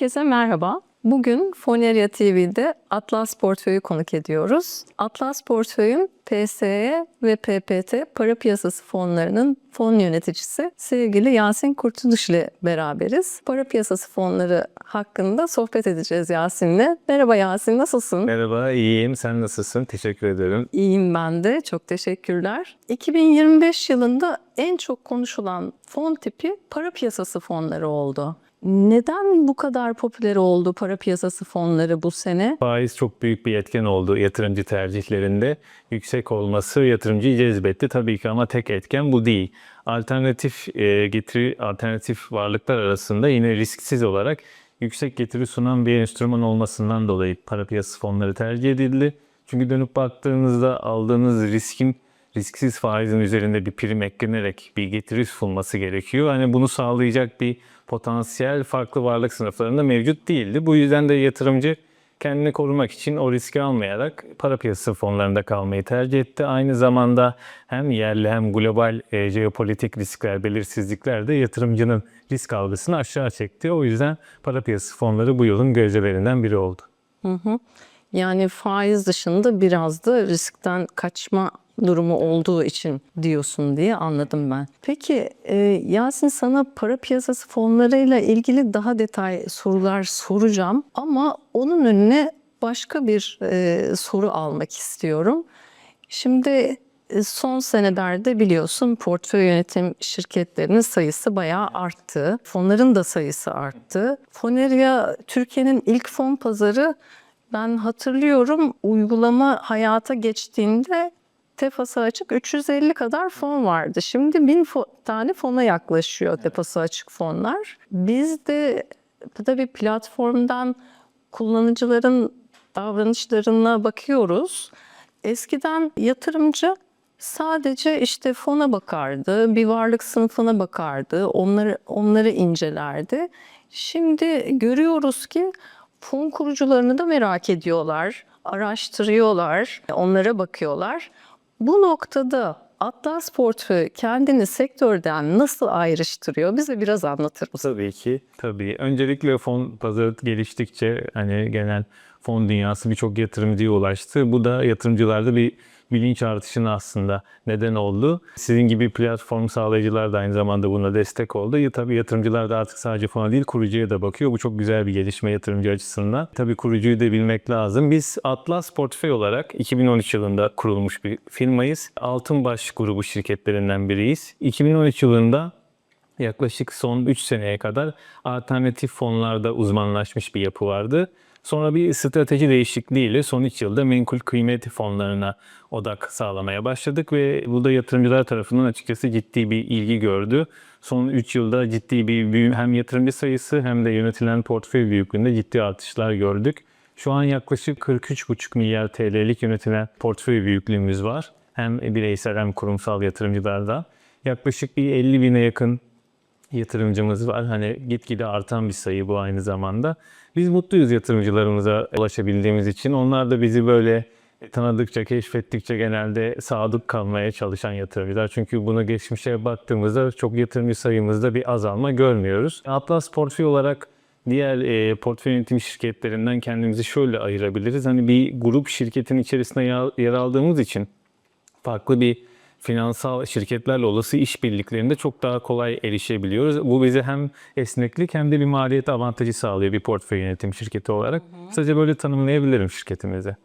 Herkese merhaba. Bugün Foneria TV'de Atlas Portföy'ü konuk ediyoruz. Atlas Portföy'ün PSE ve PPT para piyasası fonlarının fon yöneticisi sevgili Yasin Kurtuluş ile beraberiz. Para piyasası fonları hakkında sohbet edeceğiz Yasin'le. Merhaba Yasin, nasılsın? Merhaba, iyiyim. Sen nasılsın? Teşekkür ederim. İyiyim ben de. Çok teşekkürler. 2025 yılında en çok konuşulan fon tipi para piyasası fonları oldu. Neden bu kadar popüler oldu para piyasası fonları bu sene? Faiz çok büyük bir etken oldu yatırımcı tercihlerinde. Yüksek olması yatırımcıyı cezbetti tabii ki ama tek etken bu değil. Alternatif e, getiri, alternatif varlıklar arasında yine risksiz olarak yüksek getiri sunan bir enstrüman olmasından dolayı para piyasası fonları tercih edildi. Çünkü dönüp baktığınızda aldığınız riskin risksiz faizin üzerinde bir prim eklenerek bir getiri sunulması gerekiyor. Hani bunu sağlayacak bir potansiyel farklı varlık sınıflarında mevcut değildi. Bu yüzden de yatırımcı kendini korumak için o riski almayarak para piyasası fonlarında kalmayı tercih etti. Aynı zamanda hem yerli hem global e, jeopolitik riskler, belirsizlikler de yatırımcının risk algısını aşağı çekti. O yüzden para piyasası fonları bu yılın gözevelerinden biri oldu. Yani faiz dışında biraz da riskten kaçma durumu olduğu için diyorsun diye anladım ben. Peki e, Yasin sana para piyasası fonlarıyla ilgili daha detay sorular soracağım ama onun önüne başka bir e, soru almak istiyorum. Şimdi e, son senelerde biliyorsun portföy yönetim şirketlerinin sayısı bayağı arttı. Fonların da sayısı arttı. Foneria Türkiye'nin ilk fon pazarı ben hatırlıyorum uygulama hayata geçtiğinde tefası açık 350 kadar fon vardı. Şimdi bin fo- tane fona yaklaşıyor tefası açık fonlar. Biz de tabii platformdan kullanıcıların davranışlarına bakıyoruz. Eskiden yatırımcı sadece işte fona bakardı, bir varlık sınıfına bakardı, onları onları incelerdi. Şimdi görüyoruz ki fon kurucularını da merak ediyorlar, araştırıyorlar, onlara bakıyorlar. Bu noktada Atlas Portföy kendini sektörden nasıl ayrıştırıyor? Bize biraz anlatır mısın? Tabii ki. Tabii. Öncelikle fon pazarı geliştikçe hani genel fon dünyası birçok yatırımcıya ulaştı. Bu da yatırımcılarda bir bilinç artışına aslında neden oldu. Sizin gibi platform sağlayıcılar da aynı zamanda buna destek oldu. Tabii yatırımcılar da artık sadece fona değil kurucuya da bakıyor. Bu çok güzel bir gelişme yatırımcı açısından. Tabii kurucuyu da bilmek lazım. Biz Atlas Portföy olarak 2013 yılında kurulmuş bir firmayız. Altınbaş grubu şirketlerinden biriyiz. 2013 yılında yaklaşık son 3 seneye kadar alternatif fonlarda uzmanlaşmış bir yapı vardı. Sonra bir strateji değişikliğiyle son 3 yılda menkul kıymet fonlarına odak sağlamaya başladık ve bu da yatırımcılar tarafından açıkçası ciddi bir ilgi gördü. Son 3 yılda ciddi bir büyüm hem yatırımcı sayısı hem de yönetilen portföy büyüklüğünde ciddi artışlar gördük. Şu an yaklaşık 43,5 milyar TL'lik yönetilen portföy büyüklüğümüz var. Hem bireysel hem kurumsal yatırımcılarda. Yaklaşık bir 50 bine yakın yatırımcımız var. Hani gitgide artan bir sayı bu aynı zamanda. Biz mutluyuz yatırımcılarımıza ulaşabildiğimiz için. Onlar da bizi böyle tanıdıkça, keşfettikçe genelde sadık kalmaya çalışan yatırımcılar. Çünkü bunu geçmişe baktığımızda çok yatırımcı sayımızda bir azalma görmüyoruz. Atlas portföy olarak diğer e, portföy yönetim şirketlerinden kendimizi şöyle ayırabiliriz. Hani bir grup şirketin içerisinde yer- aldığımız için farklı bir finansal şirketlerle olası işbirliklerinde çok daha kolay erişebiliyoruz. Bu bize hem esneklik hem de bir maliyet avantajı sağlıyor bir portföy yönetim şirketi olarak. Sadece böyle tanımlayabilirim şirketimizi.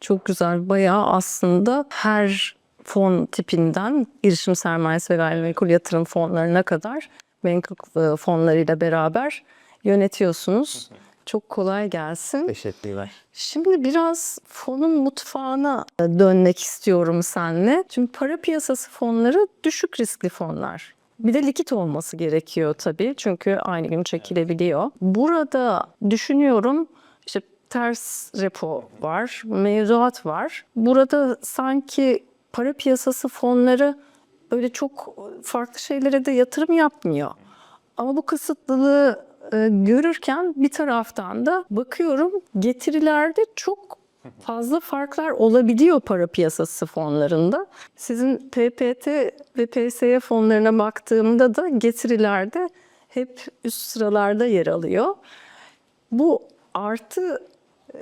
Çok güzel. Bayağı aslında her fon tipinden girişim sermayesi ve gayrimenkul yatırım fonlarına kadar menkul e, fonlarıyla beraber yönetiyorsunuz. Çok kolay gelsin. Teşekkürler. Şimdi biraz fonun mutfağına e, dönmek istiyorum seninle. Çünkü para piyasası fonları düşük riskli fonlar. Bir de likit olması gerekiyor tabii. Çünkü aynı gün çekilebiliyor. Burada düşünüyorum işte ters repo var, mevduat var. Burada sanki para piyasası fonları böyle çok farklı şeylere de yatırım yapmıyor. Ama bu kısıtlılığı e, görürken bir taraftan da bakıyorum getirilerde çok fazla farklar olabiliyor para piyasası fonlarında. Sizin PPT ve PSE fonlarına baktığımda da getirilerde hep üst sıralarda yer alıyor. Bu artı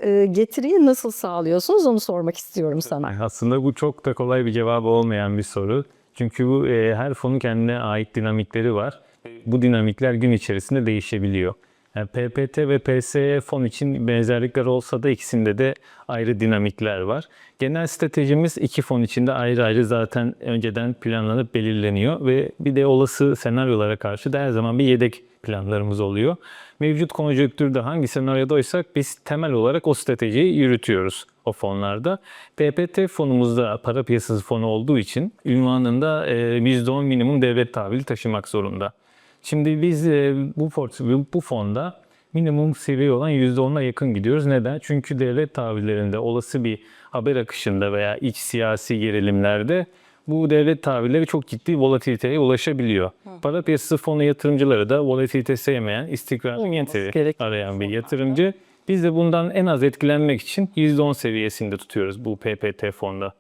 e, getiriyi nasıl sağlıyorsunuz onu sormak istiyorum sana. Yani aslında bu çok da kolay bir cevabı olmayan bir soru. Çünkü bu e, her fonun kendine ait dinamikleri var. Bu dinamikler gün içerisinde değişebiliyor. Yani PPT ve PSE fon için benzerlikler olsa da ikisinde de ayrı dinamikler var. Genel stratejimiz iki fon içinde ayrı ayrı zaten önceden planlanıp belirleniyor ve bir de olası senaryolara karşı da her zaman bir yedek planlarımız oluyor. Mevcut konjonktürde hangi senaryodaysak biz temel olarak o stratejiyi yürütüyoruz o fonlarda. PPT fonumuzda para piyasası fonu olduğu için ünvanında e, %10 minimum devlet tahvili taşımak zorunda. Şimdi biz e, bu, port- bu fonda minimum seviye olan %10'a yakın gidiyoruz. Neden? Çünkü devlet tahvillerinde olası bir haber akışında veya iç siyasi gerilimlerde bu devlet tahvilleri çok ciddi volatiliteye ulaşabiliyor. Para piyasası fonu yatırımcıları da volatilite sevmeyen, istikrar getiri gerekli arayan bir yatırımcı. Biz de bundan en az etkilenmek için %10 seviyesinde tutuyoruz bu PPT fonda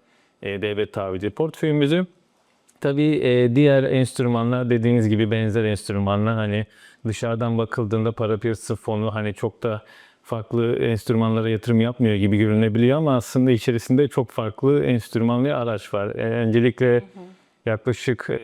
e, devlet tahvili portföyümüzü. Tabii e, diğer enstrümanlar dediğiniz gibi benzer enstrümanlar hani dışarıdan bakıldığında para piyasası fonu hani çok da farklı enstrümanlara yatırım yapmıyor gibi görünebiliyor ama aslında içerisinde çok farklı enstrüman ve araç var. E, öncelikle yaklaşık e,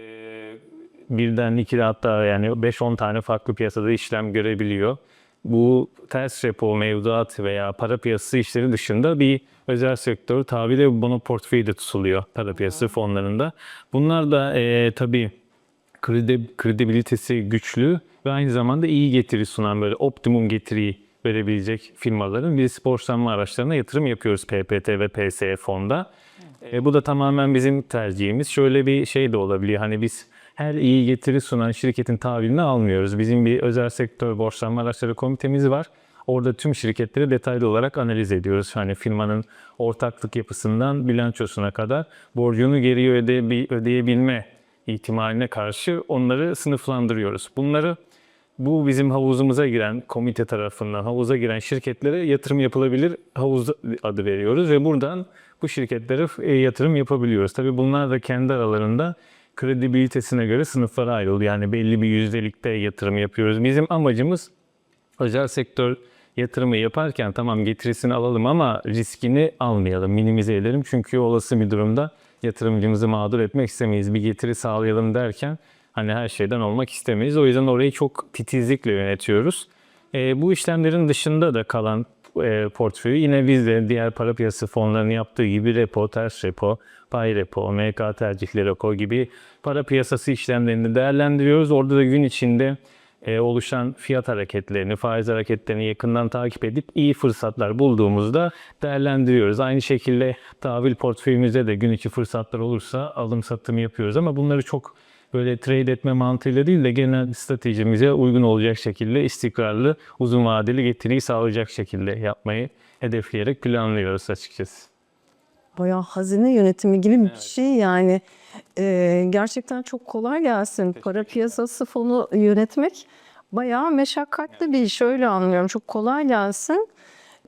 birden iki hatta yani 5-10 tane farklı piyasada işlem görebiliyor. Bu ters repo, mevduat veya para piyasası işleri dışında bir özel sektör tahvil ve bono portföyü de tutuluyor para piyasası fonlarında. Bunlar da e, tabii kredi, kredibilitesi güçlü ve aynı zamanda iyi getiri sunan böyle optimum getiriyi verebilecek firmaların biz borçlanma araçlarına yatırım yapıyoruz PPT ve PSE fonda. E, bu da tamamen bizim tercihimiz. Şöyle bir şey de olabiliyor. Hani biz her iyi getiri sunan şirketin tahvilini almıyoruz. Bizim bir özel sektör borçlanma araçları komitemiz var. Orada tüm şirketleri detaylı olarak analiz ediyoruz. Hani firmanın ortaklık yapısından bilançosuna kadar borcunu geri öde, ödeyebilme ihtimaline karşı onları sınıflandırıyoruz. Bunları bu bizim havuzumuza giren komite tarafından havuza giren şirketlere yatırım yapılabilir havuz adı veriyoruz ve buradan bu şirketlere e, yatırım yapabiliyoruz. Tabii bunlar da kendi aralarında kredibilitesine göre sınıflara ayrılıyor. Yani belli bir yüzdelikte yatırım yapıyoruz. Bizim amacımız özel sektör yatırımı yaparken tamam getirisini alalım ama riskini almayalım, minimize edelim. Çünkü olası bir durumda yatırımcımızı mağdur etmek istemeyiz. Bir getiri sağlayalım derken hani her şeyden olmak istemeyiz. O yüzden orayı çok titizlikle yönetiyoruz. E, bu işlemlerin dışında da kalan e, portföyü yine biz de diğer para piyasası fonlarının yaptığı gibi repo, ters repo, pay repo, MK tercihli repo gibi para piyasası işlemlerini değerlendiriyoruz. Orada da gün içinde e, oluşan fiyat hareketlerini, faiz hareketlerini yakından takip edip iyi fırsatlar bulduğumuzda değerlendiriyoruz. Aynı şekilde tahvil portföyümüzde de gün içi fırsatlar olursa alım satım yapıyoruz ama bunları çok böyle trade etme mantığıyla değil de genel stratejimize uygun olacak şekilde istikrarlı, uzun vadeli getiriyi sağlayacak şekilde yapmayı hedefleyerek planlıyoruz açıkçası. Bayağı hazine yönetimi gibi bir şey yani. Ee, gerçekten çok kolay gelsin. Para piyasası fonu yönetmek bayağı meşakkatli bir iş. Öyle anlıyorum. Çok kolay gelsin.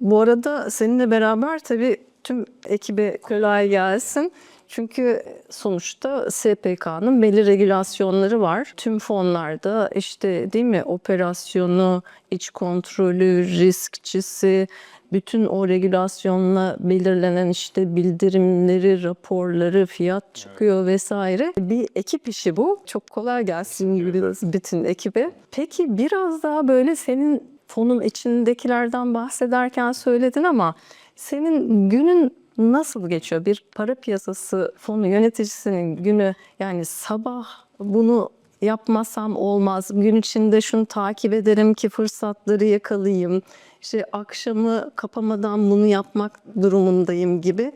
Bu arada seninle beraber tabii tüm ekibe kolay gelsin. Çünkü sonuçta SPK'nın belli regülasyonları var. Tüm fonlarda işte değil mi operasyonu, iç kontrolü, riskçisi, bütün o regülasyonla belirlenen işte bildirimleri, raporları, fiyat çıkıyor vesaire. Bir ekip işi bu. Çok kolay gelsin gibi bütün ekibe. Peki biraz daha böyle senin fonun içindekilerden bahsederken söyledin ama senin günün nasıl geçiyor? Bir para piyasası fonu yöneticisinin günü yani sabah bunu yapmasam olmaz. Gün içinde şunu takip ederim ki fırsatları yakalayayım. İşte akşamı kapamadan bunu yapmak durumundayım gibi.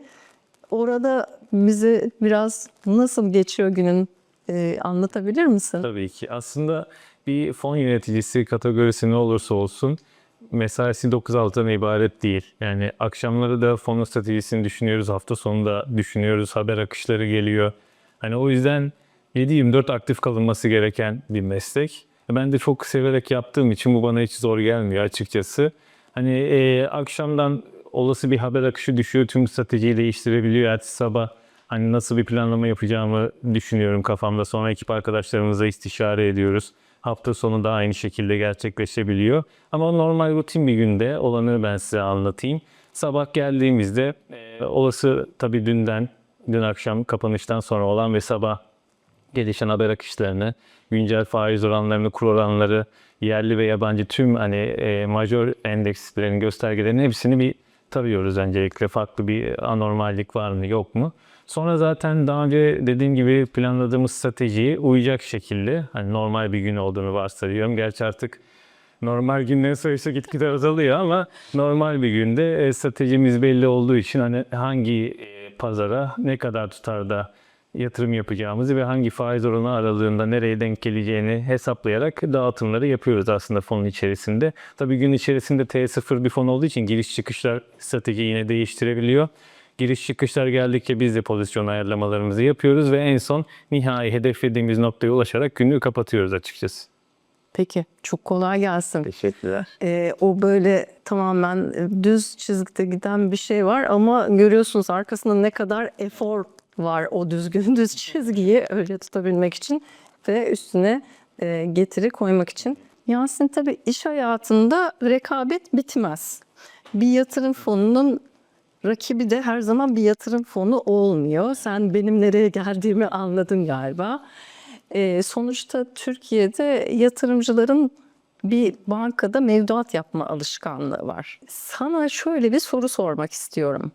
Orada bize biraz nasıl geçiyor günün e, anlatabilir misin? Tabii ki. Aslında bir fon yöneticisi kategorisi ne olursa olsun mesaisi 9-6'dan ibaret değil. Yani akşamları da fonun stratejisini düşünüyoruz, hafta sonu da düşünüyoruz, haber akışları geliyor. Hani o yüzden 7-24 aktif kalınması gereken bir meslek. Ben de çok severek yaptığım için bu bana hiç zor gelmiyor açıkçası. Hani e, akşamdan olası bir haber akışı düşüyor, tüm stratejiyi değiştirebiliyor. Ertesi sabah hani nasıl bir planlama yapacağımı düşünüyorum kafamda. Sonra ekip arkadaşlarımızla istişare ediyoruz. Hafta sonu da aynı şekilde gerçekleşebiliyor. Ama normal rutin bir günde olanı ben size anlatayım. Sabah geldiğimizde e, olası tabii dünden, dün akşam kapanıştan sonra olan ve sabah gelişen haber akışlarını, güncel faiz oranlarını, kur oranları, yerli ve yabancı tüm hani e, majör endekslerin göstergelerinin hepsini bir tarıyoruz öncelikle. Farklı bir anormallik var mı yok mu? Sonra zaten daha önce dediğim gibi planladığımız stratejiyi uyacak şekilde hani normal bir gün olduğunu varsayıyorum. Gerçi artık normal günlerin sayısı gitgide azalıyor ama normal bir günde e, stratejimiz belli olduğu için hani hangi e, pazara ne kadar tutarda yatırım yapacağımızı ve hangi faiz oranı aralığında nereye denk geleceğini hesaplayarak dağıtımları yapıyoruz aslında fonun içerisinde. Tabii gün içerisinde T0 bir fon olduğu için giriş çıkışlar strateji yine değiştirebiliyor. Giriş çıkışlar geldikçe biz de pozisyon ayarlamalarımızı yapıyoruz ve en son nihai hedeflediğimiz noktaya ulaşarak günlüğü kapatıyoruz açıkçası. Peki çok kolay gelsin. Teşekkürler. Ee, o böyle tamamen e, düz çizgide giden bir şey var ama görüyorsunuz arkasında ne kadar efor var o düzgün düz çizgiyi öyle tutabilmek için ve üstüne e, getiri koymak için. Yasin tabii iş hayatında rekabet bitmez. Bir yatırım fonunun rakibi de her zaman bir yatırım fonu olmuyor. Sen benim nereye geldiğimi anladın galiba. Ee, sonuçta Türkiye'de yatırımcıların bir bankada mevduat yapma alışkanlığı var. Sana şöyle bir soru sormak istiyorum.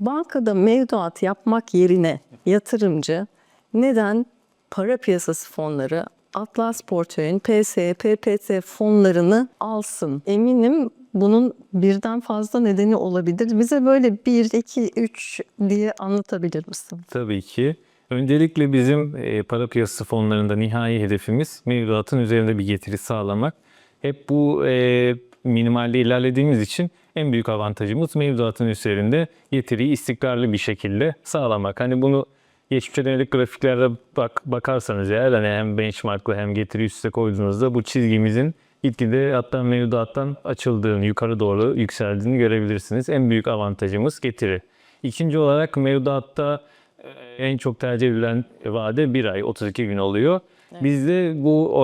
Bankada mevduat yapmak yerine yatırımcı neden para piyasası fonları, Atlas Portföy'ün PS, PPT fonlarını alsın? Eminim bunun birden fazla nedeni olabilir. Bize böyle 1, 2, 3 diye anlatabilir misin? Tabii ki. Öncelikle bizim e, para piyasası fonlarında nihai hedefimiz mevduatın üzerinde bir getiri sağlamak. Hep bu e, minimalde ilerlediğimiz için en büyük avantajımız mevduatın üzerinde getiriyi istikrarlı bir şekilde sağlamak. Hani bunu geçmişe dönelik grafiklerde bak, bakarsanız eğer hani hem benchmarkla hem getiri üste koyduğunuzda bu çizgimizin gitgide hatta mevduattan açıldığını, yukarı doğru yükseldiğini görebilirsiniz. En büyük avantajımız getiri. İkinci olarak mevduatta e, en çok tercih edilen vade bir ay, 32 gün oluyor. Bizde bu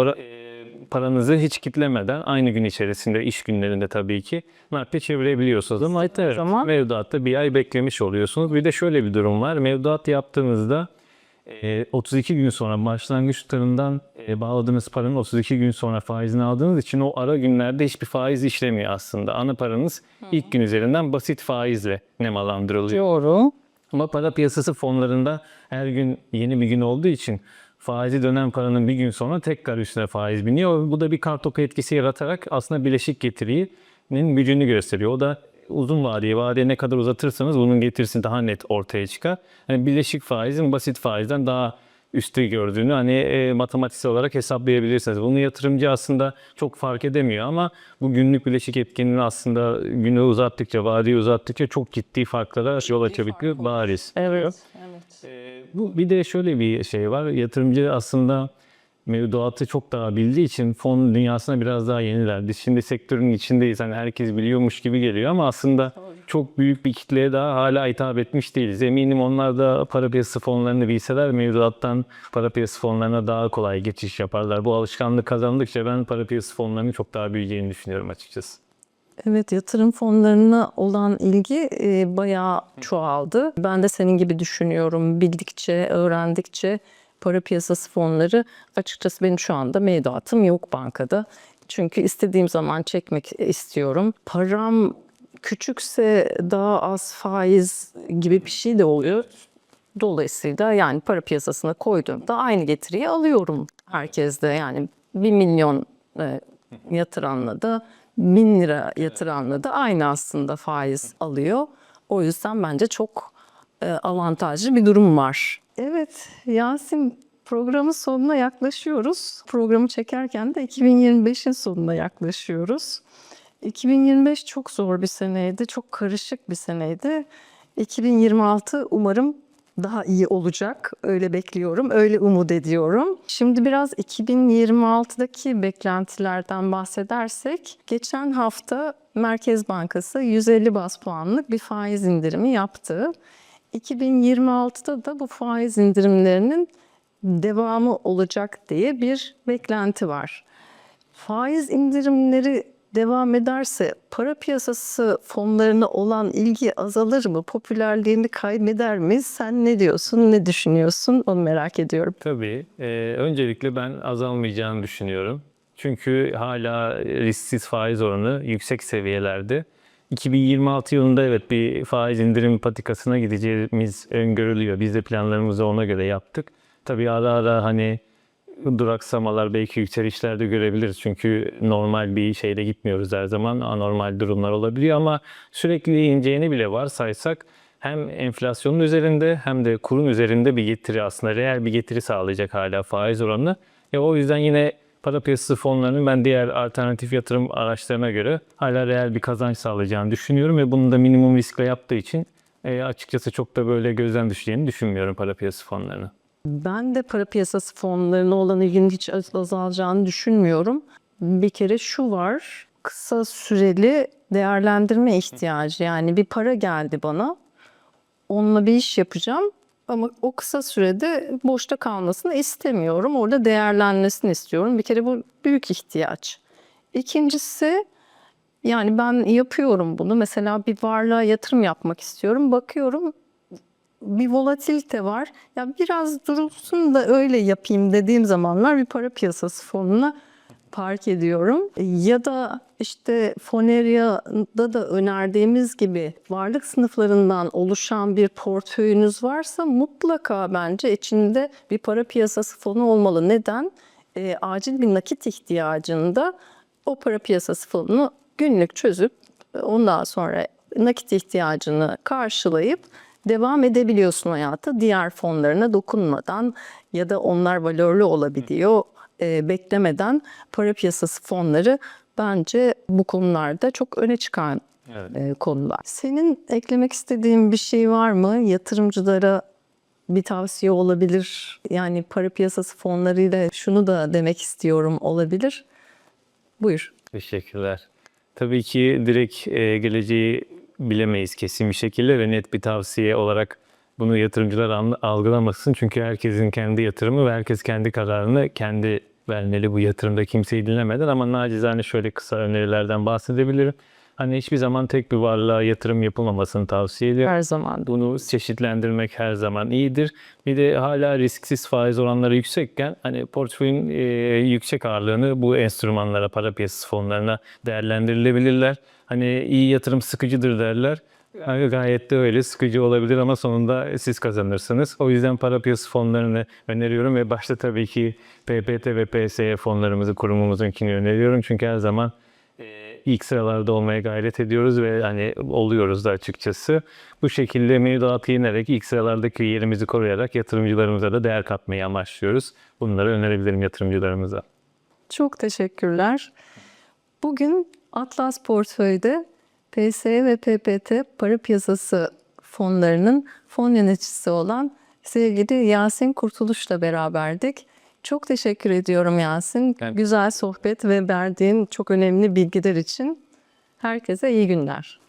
paranızı hiç kitlemeden aynı gün içerisinde, iş günlerinde tabii ki nakde çevirebiliyorsunuz. Ama evet, zaman- mevduatta bir ay beklemiş oluyorsunuz. Bir de şöyle bir durum var. Mevduat yaptığınızda e, 32 gün sonra başlangıç tutarından e, bağladığınız paranın 32 gün sonra faizini aldığınız için o ara günlerde hiçbir faiz işlemiyor aslında. Ana paranız ilk gün üzerinden basit faizle nemalandırılıyor. Doğru. Ama para piyasası fonlarında her gün yeni bir gün olduğu için faizi dönen paranın bir gün sonra tekrar üstüne faiz biniyor. Bu da bir kartopu etkisi yaratarak aslında bileşik getirinin gücünü gösteriyor. O da uzun vadeye, vadeye ne kadar uzatırsanız bunun getirisi daha net ortaya çıkar. Yani bileşik faizin basit faizden daha üstü gördüğünü hani e, matematiksel olarak hesaplayabilirsiniz. Bunu yatırımcı aslında çok fark edemiyor ama bu günlük bileşik etkinliğin aslında günü uzattıkça, vadeyi uzattıkça çok ciddi farklara yol açabiliyor bariz. Evet. Ee, bu bir de şöyle bir şey var. Yatırımcı aslında mevduatı çok daha bildiği için fon dünyasına biraz daha yeniler. Biz şimdi sektörün içindeyiz. Hani herkes biliyormuş gibi geliyor ama aslında çok büyük bir kitleye daha hala hitap etmiş değiliz. Eminim onlar da para piyasası fonlarını bilseler mevduattan para piyasası fonlarına daha kolay geçiş yaparlar. Bu alışkanlık kazandıkça ben para piyasası fonlarının çok daha büyüyeceğini düşünüyorum açıkçası. Evet yatırım fonlarına olan ilgi e, bayağı çoğaldı. Ben de senin gibi düşünüyorum. Bildikçe, öğrendikçe para piyasası fonları açıkçası benim şu anda mevduatım yok bankada. Çünkü istediğim zaman çekmek istiyorum. Param küçükse daha az faiz gibi bir şey de oluyor. Dolayısıyla yani para piyasasına koyduğumda aynı getiriyi alıyorum herkeste. Yani 1 milyon e, yatıranla da 1000 lira yatıranla da aynı aslında faiz alıyor. O yüzden bence çok e, avantajlı bir durum var. Evet Yasin programın sonuna yaklaşıyoruz. Programı çekerken de 2025'in sonuna yaklaşıyoruz. 2025 çok zor bir seneydi, çok karışık bir seneydi. 2026 umarım daha iyi olacak. Öyle bekliyorum, öyle umut ediyorum. Şimdi biraz 2026'daki beklentilerden bahsedersek, geçen hafta Merkez Bankası 150 bas puanlık bir faiz indirimi yaptı. 2026'da da bu faiz indirimlerinin devamı olacak diye bir beklenti var. Faiz indirimleri devam ederse para piyasası fonlarına olan ilgi azalır mı? Popülerliğini kaybeder mi? Sen ne diyorsun, ne düşünüyorsun? Onu merak ediyorum. Tabii. Ee, öncelikle ben azalmayacağını düşünüyorum. Çünkü hala risksiz faiz oranı yüksek seviyelerde. 2026 yılında evet bir faiz indirim patikasına gideceğimiz öngörülüyor. Biz de planlarımızı ona göre yaptık. Tabii ara ara hani duraksamalar belki yükselişler de görebiliriz. Çünkü normal bir şeyde gitmiyoruz her zaman. Anormal durumlar olabiliyor ama sürekli ineceğini bile varsaysak hem enflasyonun üzerinde hem de kurun üzerinde bir getiri aslında reel bir getiri sağlayacak hala faiz oranı. Ya o yüzden yine para piyasası fonlarının ben diğer alternatif yatırım araçlarına göre hala reel bir kazanç sağlayacağını düşünüyorum ve bunu da minimum riskle yaptığı için e, açıkçası çok da böyle gözden düşeceğini düşünmüyorum para piyasası fonlarını. Ben de para piyasası fonlarına olan ilginin hiç azalacağını düşünmüyorum. Bir kere şu var, kısa süreli değerlendirme ihtiyacı. Yani bir para geldi bana, onunla bir iş yapacağım ama o kısa sürede boşta kalmasını istemiyorum. Orada değerlenmesini istiyorum. Bir kere bu büyük ihtiyaç. İkincisi yani ben yapıyorum bunu. Mesela bir varlığa yatırım yapmak istiyorum. Bakıyorum bir volatilite var. Ya biraz durulsun da öyle yapayım dediğim zamanlar bir para piyasası fonuna park ediyorum. Ya da işte Foneria'da da önerdiğimiz gibi varlık sınıflarından oluşan bir portföyünüz varsa mutlaka bence içinde bir para piyasası fonu olmalı. Neden? E, acil bir nakit ihtiyacında o para piyasası fonunu günlük çözüp ondan sonra nakit ihtiyacını karşılayıp devam edebiliyorsun hayata. Diğer fonlarına dokunmadan ya da onlar valörlü olabiliyor. E, beklemeden para piyasası fonları bence bu konularda çok öne çıkan Evet. e, konular. Senin eklemek istediğin bir şey var mı? Yatırımcılara bir tavsiye olabilir. Yani para piyasası fonlarıyla şunu da demek istiyorum olabilir. Buyur. Teşekkürler. Tabii ki direkt e, geleceği bilemeyiz kesin bir şekilde ve net bir tavsiye olarak bunu yatırımcılar algılamasın. Çünkü herkesin kendi yatırımı ve herkes kendi kararını kendi vermeli bu yatırımda kimseyi dinlemeden ama nacizane şöyle kısa önerilerden bahsedebilirim. Hani hiçbir zaman tek bir varlığa yatırım yapılmamasını tavsiye ediyorum. Her zaman. Bunu çeşitlendirmek her zaman iyidir. Bir de hala risksiz faiz oranları yüksekken hani portföyün e, yüksek ağırlığını bu enstrümanlara, para piyasası fonlarına değerlendirilebilirler. Hani iyi yatırım sıkıcıdır derler. Yani Gayet de öyle sıkıcı olabilir ama sonunda siz kazanırsınız. O yüzden para piyasası fonlarını öneriyorum ve başta tabii ki PPT ve PSE fonlarımızı kurumumuzunkini öneriyorum. Çünkü her zaman e, ilk sıralarda olmaya gayret ediyoruz ve hani oluyoruz da açıkçası. Bu şekilde mevduatı yenerek ilk sıralardaki yerimizi koruyarak yatırımcılarımıza da değer katmayı amaçlıyoruz. Bunları önerebilirim yatırımcılarımıza. Çok teşekkürler. Bugün Atlas Portföy'de PSE ve PPT para piyasası fonlarının fon yöneticisi olan sevgili Yasin Kurtuluş'la beraberdik. Çok teşekkür ediyorum Yasin. Ben- Güzel sohbet ve verdiğin çok önemli bilgiler için. Herkese iyi günler.